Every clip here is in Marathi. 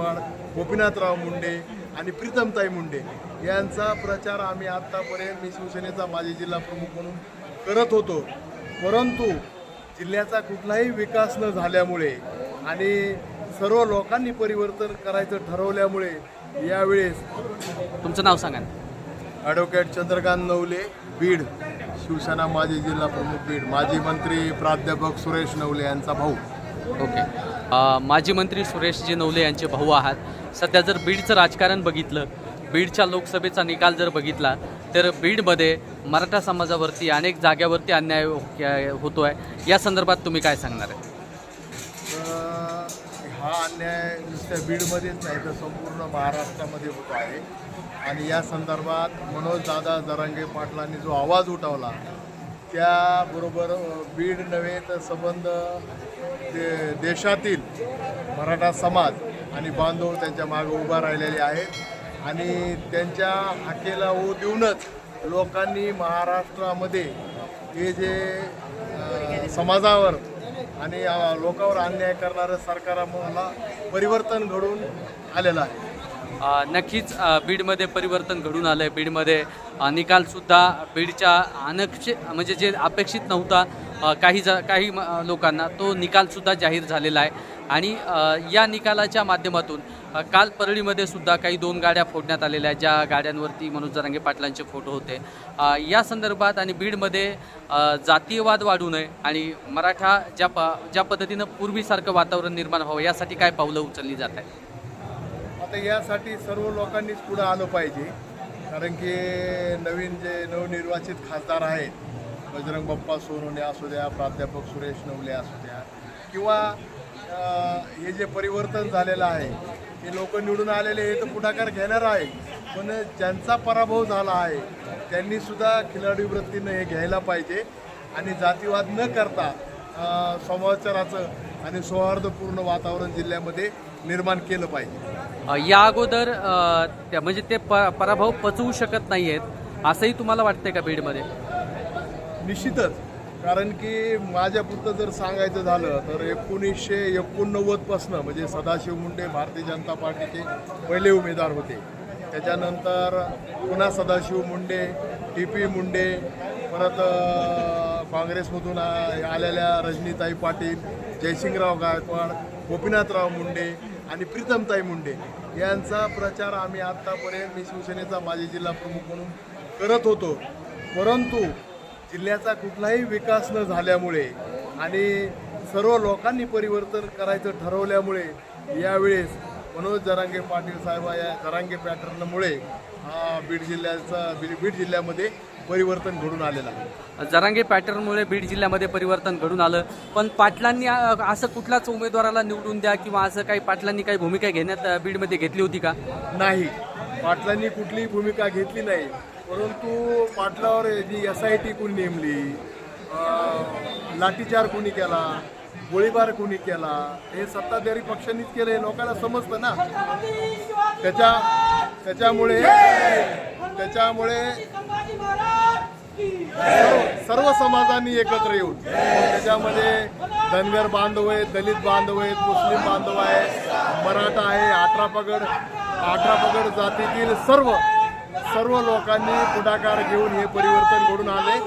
गायकवाड गोपीनाथराव मुंडे आणि प्रीतमताई मुंडे यांचा प्रचार आम्ही आत्तापर्यंत मी शिवसेनेचा माजी जिल्हा प्रमुख म्हणून करत होतो. परंतु जिल्ह्याचा कुठलाही विकास न झाल्यामुळे आणि सर्व लोकांनी परिवर्तन करायचं ठरवल्यामुळे यावेळेस तुमचं नाव सांगा. ॲडव्होकेट चंद्रकांत नवले बीड शिवसेना माजी जिल्हा प्रमुख बीड. माजी मंत्री प्राध्यापक सुरेश नवले यांचा भाऊ. ओके. माजी मंत्री सुरेशजी नवले यांचे भाऊ आहात. सध्या जर बीडचं राजकारण बघितलं बीडच्या लोकसभेचा निकाल जर बघितला तर बीडमध्ये मराठा समाजावरती अनेक जाग्यावरती अन्याय होतो आहे या संदर्भात तुम्ही काय सांगणार आहे? हा अन्याय नुसत्या बीडमध्येच नाही तर संपूर्ण महाराष्ट्रामध्ये होतो आहे. आणि या संदर्भात मनोजदादा जरांगे पाटलांनी जो आवाज उठवला त्याबरोबर बीड नव्हे तर संबंध दे देशातील मराठा समाज आणि बांधव त्यांच्या मागं उभा राहिलेले आहेत. आणि त्यांच्या हाकेला ओ देऊनच लोकांनी महाराष्ट्रामध्ये हे जे समाजावर आणि लोकावर लोकांवर अन्याय करणारं सरकाराला परिवर्तन घडून आलेलं आहे. नक्कीच बीडमध्ये परिवर्तन घडून आलं आहे बीडमध्ये निकालसुद्धा बीडच्या अनक्ष म्हणजे जे अपेक्षित नव्हता काही ज काही म- लोकांना तो निकालसुद्धा जाहीर झालेला आहे. आणि या निकालाच्या माध्यमातून काल परळीमध्ये सुद्धा काही दोन गाड्या फोडण्यात आलेल्या आहेत. ज्या गाड्यांवरती मनोज जरांगे पाटलांचे फोटो होते. या संदर्भात आणि बीडमध्ये जातीयवाद वाढू नये आणि मराठा ज्या प ज्या पद्धतीनं पूर्वीसारखं वातावरण निर्माण व्हावं यासाठी काय पावलं उचलली जात आहेत? आता यासाठी सर्व लोकांनीच पुढं आलं पाहिजे. कारण की नवीन जे नवनिर्वाचित खासदार आहेत बजरंग बाप्पा सोनवणे असू द्या प्राध्यापक सुरेश नवले असू द्या किंवा हे जे परिवर्तन झालेलं आहे हे लोक निवडून आलेले हे तर पुढाकार घेणार आहे. पण ज्यांचा पराभव झाला आहे त्यांनीसुद्धा खिलाडी वृत्तीनं हे घ्यायला पाहिजे. आणि जातीवाद न करता समाचाराचं आणि सौहार्दपूर्ण वातावरण जिल्ह्यामध्ये निर्माण केलं पाहिजे. या अगोदर म्हणजे ते प पराभव पचवू शकत नाही आहेत असंही तुम्हाला वाटतंय का बीडमध्ये? निश्चितच. कारण की माझ्यापुरतं जर सांगायचं झालं तर एकोणीसशे एकोणनव्वदपासनं म्हणजे सदाशिव मुंडे भारतीय जनता पार्टीचे पहिले उमेदवार होते. त्याच्यानंतर पुन्हा सदाशिव मुंडे टी पी मुंडे परत काँग्रेसमधून आलेल्या रजनीताई पाटील जयसिंगराव गायकवाड गोपीनाथराव मुंडे आणि प्रीतमताई मुंडे यांचा प्रचार आम्ही आत्तापर्यंत मी शिवसेनेचा माजी जिल्हा प्रमुख म्हणून करत होतो. परंतु जिल्ह्याचा कुठलाही विकास न झाल्यामुळे आणि सर्व लोकांनी परिवर्तन करायचं ठरवल्यामुळे यावेळेस मनोज जरांगे पाटील साहेब या जरांगे पॅटर्नमुळे हा बीड जिल्ह्याचा बीड बीड जिल्ह्यामध्ये परिवर्तन घडून आलेलं आहे. जरांगे पॅटर्नमुळे बीड जिल्ह्यामध्ये परिवर्तन घडून आलं. पण पाटलांनी असं कुठलाच उमेदवाराला निवडून द्या किंवा असं काही पाटलांनी काही भूमिका घेण्यात बीडमध्ये घेतली होती का? नाही. पाटलांनी कुठलीही भूमिका घेतली नाही. परंतु पाटलावर जी एस आय टी कोणी नेमली लाठीचार कोणी केला गोळीबार कोणी केला हे सत्ताधारी पक्षांनीच केलं हे लोकांना समजतं ना. त्याच्या त्याच्यामुळे त्याच्यामुळे सर्व- सर्व समाजांनी एकत्र येऊन त्याच्यामध्ये धनगर बांधव आहेत दलित बांधव आहेत मुस्लिम बांधव आहे मराठा आहे अठरा पगड अठरा पगड जातीतील सर्व सर्व लोकांनी पुढाकार घेऊन हे परिवर्तन घडून आले.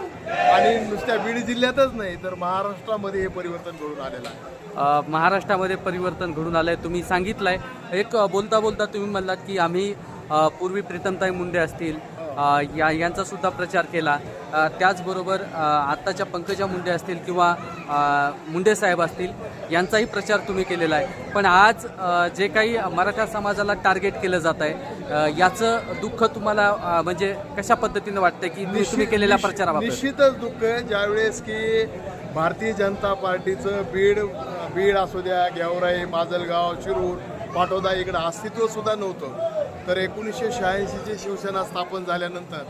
आणि नुसत्या बीड जिल्ह्यातच नाही तर महाराष्ट्रामध्ये हे परिवर्तन घडून आलेलं आहे. महाराष्ट्रामध्ये परिवर्तन घडून आलं आहे तुम्ही सांगितलंय. एक बोलता बोलता तुम्ही म्हणलात की आम्ही पूर्वी प्रीतमताई मुंडे असतील या यांचा सुद्धा प्रचार केला. त्याचबरोबर आत्ताच्या पंकजा मुंडे असतील किंवा मुंडे साहेब असतील यांचाही प्रचार तुम्ही केलेला आहे. पण आज जे काही मराठा समाजाला टार्गेट केलं जात आहे याचं दुःख तुम्हाला म्हणजे कशा पद्धतीनं वाटतंय की तुम्ही केलेल्या प्रचाराबाबत? निश्चितच दुःख आहे. ज्यावेळेस की भारतीय जनता पार्टीचं बीड बीड असू द्या गेवराई माजलगाव शिरूर पाटोदा इकडं अस्तित्व सुद्धा नव्हतं. तर एकोणीसशे शहाऐंशीची शिवसेना स्थापन झाल्यानंतर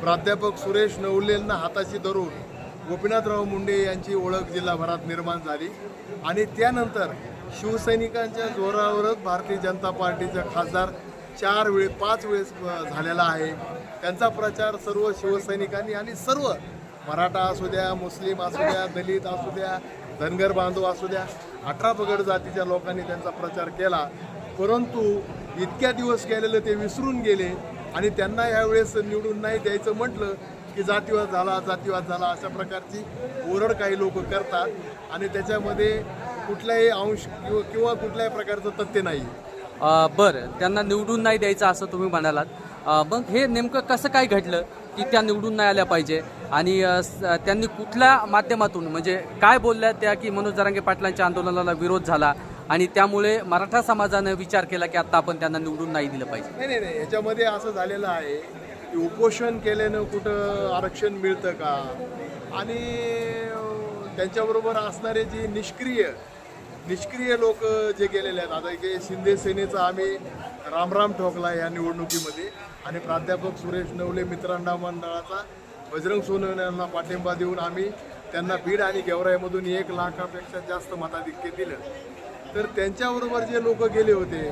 प्राध्यापक सुरेश नवलेंना हाताशी धरून गोपीनाथराव मुंडे यांची ओळख जिल्हाभरात निर्माण झाली. आणि त्यानंतर शिवसैनिकांच्या जोरावरच भारतीय जनता पार्टीचा खासदार चार वेळे पाच वेळेस झालेला आहे. त्यांचा प्रचार सर्व शिवसैनिकांनी आणि सर्व मराठा असू द्या मुस्लिम असू द्या दलित असू द्या धनगर बांधव असू द्या अठरा पगड जातीच्या लोकांनी त्यांचा प्रचार केला. परंतु इतक्या दिवस गेलेलं ते विसरून गेले आणि त्यांना यावेळेस निवडून नाही द्यायचं म्हटलं की जातीवाद झाला जातीवाद झाला अशा प्रकारची ओरड काही लोक करतात आणि त्याच्यामध्ये कुठलाही अंश किंवा किंवा कुठल्याही प्रकारचं तथ्य नाही. बरं. त्यांना निवडून नाही द्यायचं असं तुम्ही म्हणालात. मग हे नेमकं कसं काय घडलं की त्या निवडून नाही आल्या पाहिजे? आणि त्यांनी कुठल्या माध्यमातून म्हणजे काय बोलल्या त्या की मनोज जरांगे पाटलांच्या आंदोलनाला विरोध झाला? आणि त्यामुळे मराठा समाजानं विचार केला की आता आपण त्यांना निवडून नाही दिलं पाहिजे. नाही नाही नाही याच्यामध्ये असं झालेलं आहे की उपोषण केल्यानं कुठं आरक्षण मिळतं का? आणि त्यांच्याबरोबर असणारे जे निष्क्रिय निष्क्रिय लोक जे गेलेले आहेत आता जे शिंदे सेनेचा आम्ही रामराम ठोकला या निवडणुकीमध्ये आणि प्राध्यापक सुरेश नवले मित्रांना मंडळाचा बजरंग सोनवणे यांना पाठिंबा देऊन आम्ही त्यांना बीड आणि गेवराईमधून एक लाखापेक्षा जास्त मताधिक्य दिलं. तर त्यांच्याबरोबर जे लोक गेले होते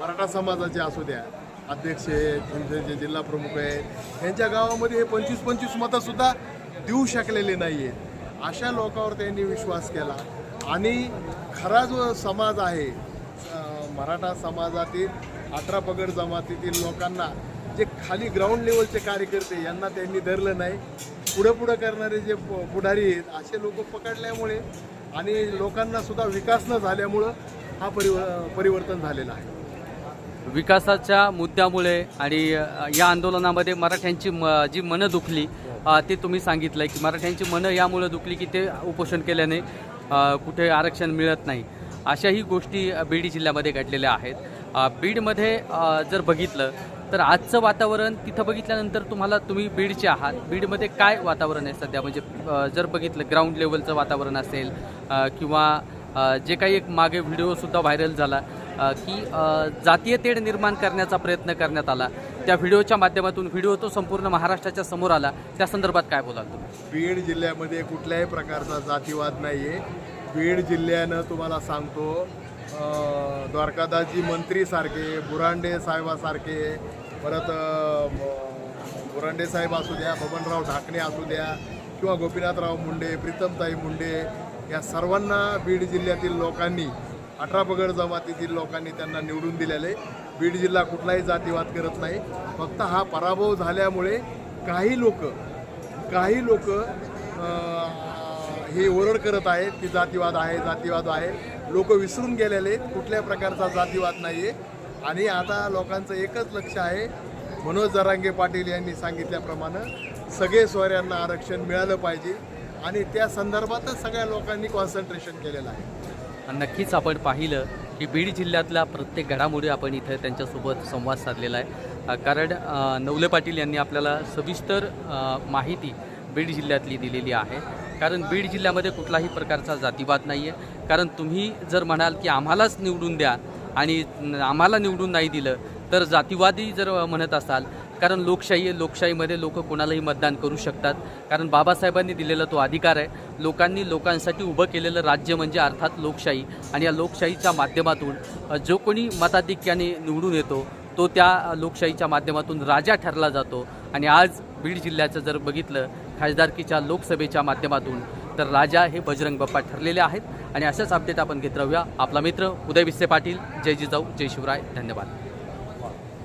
मराठा समाजाचे असू द्या अध्यक्ष आहेत जे जिल्हा प्रमुख आहेत त्यांच्या गावामध्ये हे पंचवीस पंचवीस मतंसुद्धा देऊ शकलेले नाही आहेत अशा लोकांवर त्यांनी विश्वास केला. आणि खरा जो समाज आहे मराठा समाजातील अठरा पगड जमातीतील लोकांना जे खाली ग्राउंड लेवलचे कार्यकर्ते यांना त्यांनी धरलं नाही पुढं पुढं करणारे जे प- पुढारी आहेत असे लोक पकडल्यामुळे आणि लोकांना सुद्धा विकास न झाल्यामुळं हा परिव परिवर्तन झालेला आहे. विकासाच्या मुद्द्यामुळे आणि या आंदोलनामध्ये मराठ्यांची म जी मनं दुखली ते तुम्ही सांगितलं की मराठ्यांची मनं यामुळे दुखली की ते उपोषण केल्याने कुठे आरक्षण मिळत नाही. अशाही गोष्टी बीड जिल्ह्यामध्ये घडलेल्या आहेत. बीडमध्ये जर बघितलं तर आजचं वातावरण तिथं बघितल्यानंतर तुम्हाला तुम्ही बीडचे आहात. बीडमध्ये काय वातावरण आहे सध्या? म्हणजे जर बघितलं ग्राउंड लेवलचं वातावरण असेल किंवा जे काही एक मागे व्हिडिओसुद्धा व्हायरल झाला की जातीय तेढ निर्माण करण्याचा प्रयत्न करण्यात आला. त्या व्हिडिओच्या माध्यमातून व्हिडिओ तो संपूर्ण महाराष्ट्राच्या समोर आला. त्या संदर्भात काय बोलाल तुम्ही? बीड जिल्ह्यामध्ये कुठल्याही प्रकारचा जातीवाद नाही आहे बीड जिल्ह्यानं तुम्हाला सांगतो द्वारकादासजी मंत्रीसारखे बुरांडे साहेबासारखे परत बुरांडे साहेब असू द्या बबनराव ढाकणे असू द्या किंवा गोपीनाथराव मुंडे प्रीतमताई मुंडे या सर्वांना बीड जिल्ह्यातील लोकांनी अठरा पगड जमातीतील लोकांनी त्यांना निवडून दिलेले. बीड जिल्हा कुठलाही जातीवाद करत नाही. फक्त हा पराभव झाल्यामुळे काही लोक काही लोक हे ओरड करत आहेत की जातीवाद आहे जातीवाद आहे. लोक विसरून गेलेले आहेत. कुठल्या प्रकारचा जातीवाद नाही आहे आणि आता लोकांचं एकच लक्ष आहे मनोज जरांगे पाटील यांनी सांगितल्याप्रमाणे सगळे सोयऱ्यांना आरक्षण मिळालं पाहिजे. आणि त्या संदर्भातच सगळ्या लोकांनी कॉन्सन्ट्रेशन केलेलं आहे. नक्कीच आपण पाहिलं की बीड जिल्ह्यातल्या प्रत्येक घडामोडी आपण इथं त्यांच्यासोबत संवाद साधलेला आहे. कारण नवले पाटील यांनी आपल्याला सविस्तर माहिती बीड जिल्ह्यातली दिलेली आहे. कारण बीड जिल्ह्यामध्ये कुठलाही प्रकारचा जातीवाद नाही आहे कारण तुम्ही जर म्हणाल की आम्हालाच निवडून द्या आणि आम्हाला निवडून नाही दिलं तर जातीवादी जर म्हणत असाल कारण लोकशाही आहे लोकशाहीमध्ये लोक कोणालाही मतदान करू शकतात. कारण बाबासाहेबांनी दिलेला तो अधिकार आहे. लोकांनी लोकांसाठी उभं केलेलं राज्य म्हणजे अर्थात लोकशाही. आणि या लोकशाहीच्या माध्यमातून जो कोणी मताधिक्याने निवडून येतो तो त्या लोकशाहीच्या माध्यमातून राजा ठरला जातो. आणि आज बीड जिल्ह्याचं जर बघितलं खासदारकीच्या लोकसभेच्या माध्यमातून तर राजा हे बजरंग बाप्पा ठरलेले आहेत. आणि अशाच अपडेट आपण घेत राहूया. आपला मित्र उदय विस्से पाटील. जय जिजाऊ जय शिवराय. धन्यवाद.